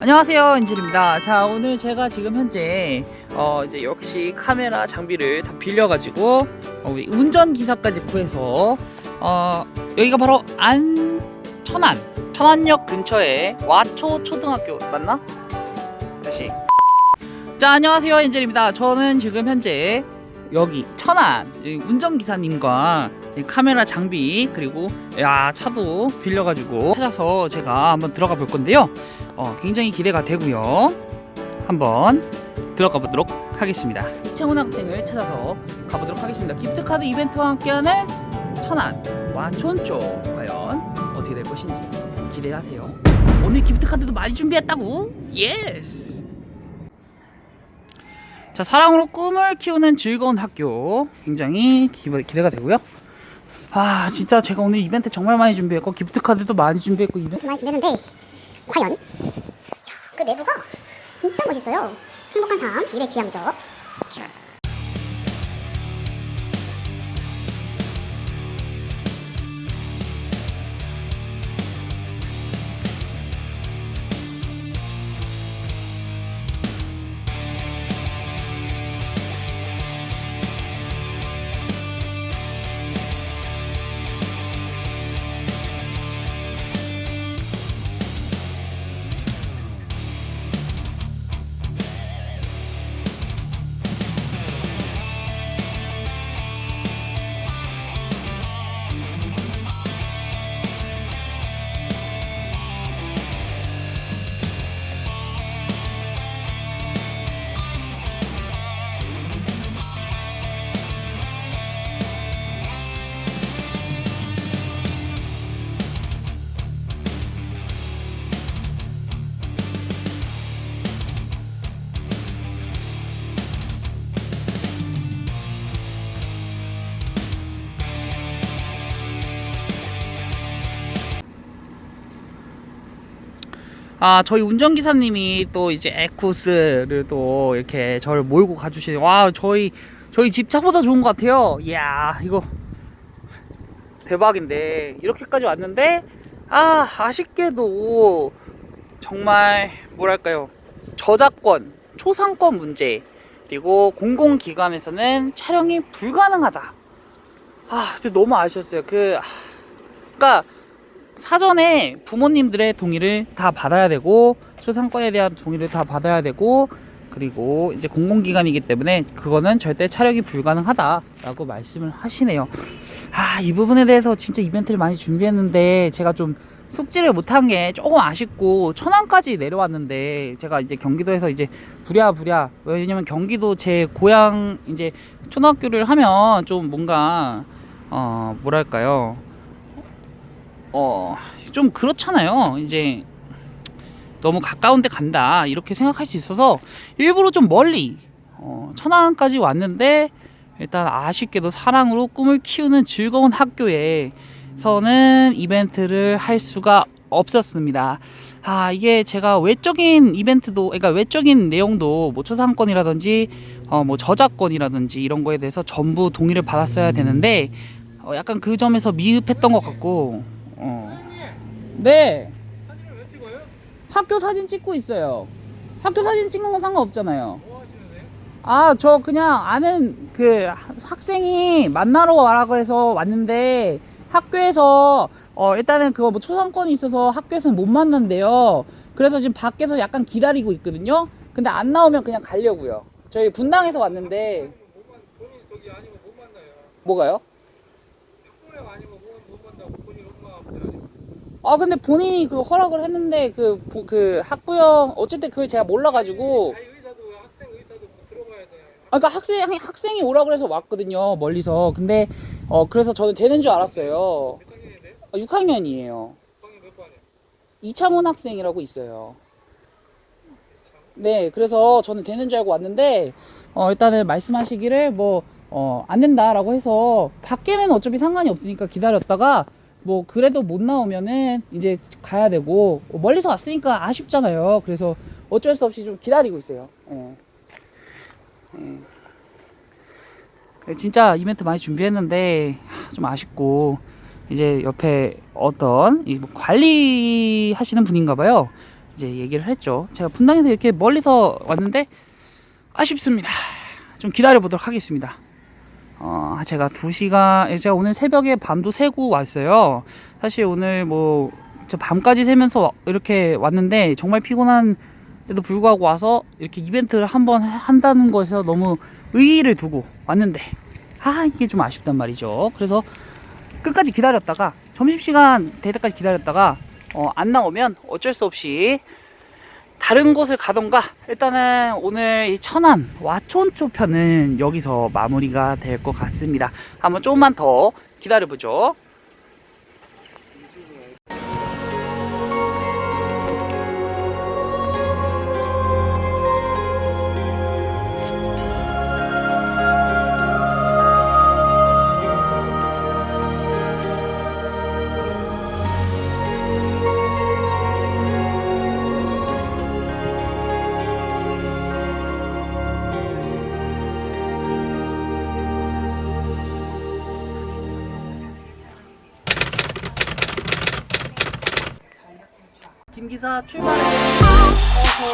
안녕하세요 인질입니다. 자 오늘 제가 지금 현재 어 이제 역시 카메라 장비를 다 빌려 가지고 어, 우리 운전기사까지 구해서 어 여기가 바로 안 천안 천안역 근처에 와초 초등학교 맞나? 다시. 자 안녕하세요 인질입니다. 저는 지금 현재 여기 천안 운전기사님과 이 카메라 장비 그리고 야 차도 빌려 가지고 찾아서 제가 한번 들어가 볼 건데요 어, 굉장히 기대가 되고요. 한번 들어가 보도록 하겠습니다. 채훈 학생을 찾아서 가보도록 하겠습니다. 기프트 카드 이벤트와 함께하는 천안 와촌 쪽 과연 어떻게 될 것인지 기대하세요. 오늘 기프트 카드도 많이 준비했다고? 예스! 자, 사랑으로 꿈을 키우는 즐거운 학교 굉장히 기, 기대가 되고요. 아, 진짜 제가 오늘 이벤트 정말 많이 준비했고 기프트 카드도 많이 준비했고 이벤트 많이 준비했는데 과연 야, 그 내부가 진짜 멋있어요. 행복한 삶 미래 지향적. 아 저희 운전기사님이 또 이제 에쿠스를 또 이렇게 저를 몰고 가주시네 와 저희 저희 집 차보다 좋은 것 같아요. 이야 이거 대박인데. 이렇게까지 왔는데 아 아쉽게도 정말 뭐랄까요? 저작권 초상권 문제 그리고 공공기관에서는 촬영이 불가능하다. 아 근데 너무 아쉬웠어요. 그 아, 그러니까 사전에 부모님들의 동의를 다 받아야 되고 초상권에 대한 동의를 다 받아야 되고 그리고 이제 공공기관이기 때문에 그거는 절대 촬영이 불가능하다라고 말씀을 하시네요. 아, 이 부분에 대해서 진짜 이벤트를 많이 준비했는데 제가 좀 숙지를 못한 게 조금 아쉽고 천안까지 내려왔는데 제가 이제 경기도에서 이제 부랴부랴 왜냐면 경기도 제 고향 이제 초등학교를 하면 좀 뭔가 어 뭐랄까요 어, 좀 그렇잖아요. 이제 너무 가까운 데 간다 이렇게 생각할 수 있어서 일부러 좀 멀리 어, 천안까지 왔는데 일단 아쉽게도 사랑으로 꿈을 키우는 즐거운 학교에서는 이벤트를 할 수가 없었습니다. 아 이게 제가 외적인 이벤트도 그러니까 외적인 내용도 뭐 초상권이라든지 어, 뭐 저작권이라든지 이런 거에 대해서 전부 동의를 받았어야 되는데 어, 약간 그 점에서 미흡했던 것 같고 어. 네. 사진을 왜 찍어요? 학교 사진 찍고 있어요. 학교 사진 찍는 건 상관없잖아요. 뭐 하시는데요? 아, 저 그냥 아는 그 학생이 만나러 와라고 해서 왔는데 학교에서 어 일단은 그거 뭐 초상권이 있어서 학교에서는 못 만난대요. 그래서 지금 밖에서 약간 기다리고 있거든요. 근데 안 나오면 그냥 가려고요. 저희 분당에서 왔는데 못 만, 본인 저기 아니면 못 만나요. 뭐가요? 아니면 못, 못 만나고 본인 엄마 아버지 아니면. 아 근데 본인이 그 허락을 했는데 그 그 학부형 어쨌든 그걸 제가 몰라가지고 아니 의사도 학생 의사도 뭐 들어가야 돼. 아, 그러니까 학생 학생이 오라 그래서 왔거든요 멀리서 근데 어 그래서 저는 되는 줄 알았어요 몇 학년인데? 6학년이에요 학년 몇 반이야? 이창훈 학생이라고 있어요 네 그래서 저는 되는 줄 알고 왔는데 어 일단은 말씀하시기를 뭐 어 안 된다라고 해서 밖에는 어차피 상관이 없으니까 기다렸다가 뭐 그래도 못 나오면은 이제 가야 되고 멀리서 왔으니까 아쉽잖아요 그래서 어쩔 수 없이 좀 기다리고 있어요 예. 예. 진짜 이벤트 많이 준비했는데 하, 좀 아쉽고 이제 옆에 어떤 이뭐 관리하시는 분인가 봐요 이제 얘기를 했죠. 제가 분당에서 이렇게 멀리서 왔는데 아쉽습니다. 좀 기다려 보도록 하겠습니다. 어, 제가 2시간, 제가 오늘 새벽에 밤도 새고 왔어요. 사실 오늘 뭐, 저 밤까지 새면서 와- 이렇게 왔는데 정말 피곤한데도 불구하고 와서 이렇게 이벤트를 한번 한다는 것에서 너무 의의를 두고 왔는데, 아, 이게 좀 아쉽단 말이죠. 그래서 끝까지 기다렸다가, 점심시간 될 때까지 기다렸다가, 어, 안 나오면 어쩔 수 없이 다른 곳을 가던가 일단은 오늘 이 천안 와촌초 편은 여기서 마무리가 될 것 같습니다. 한번 조금만 더 기다려보죠. 김 기사 출발해. 어서.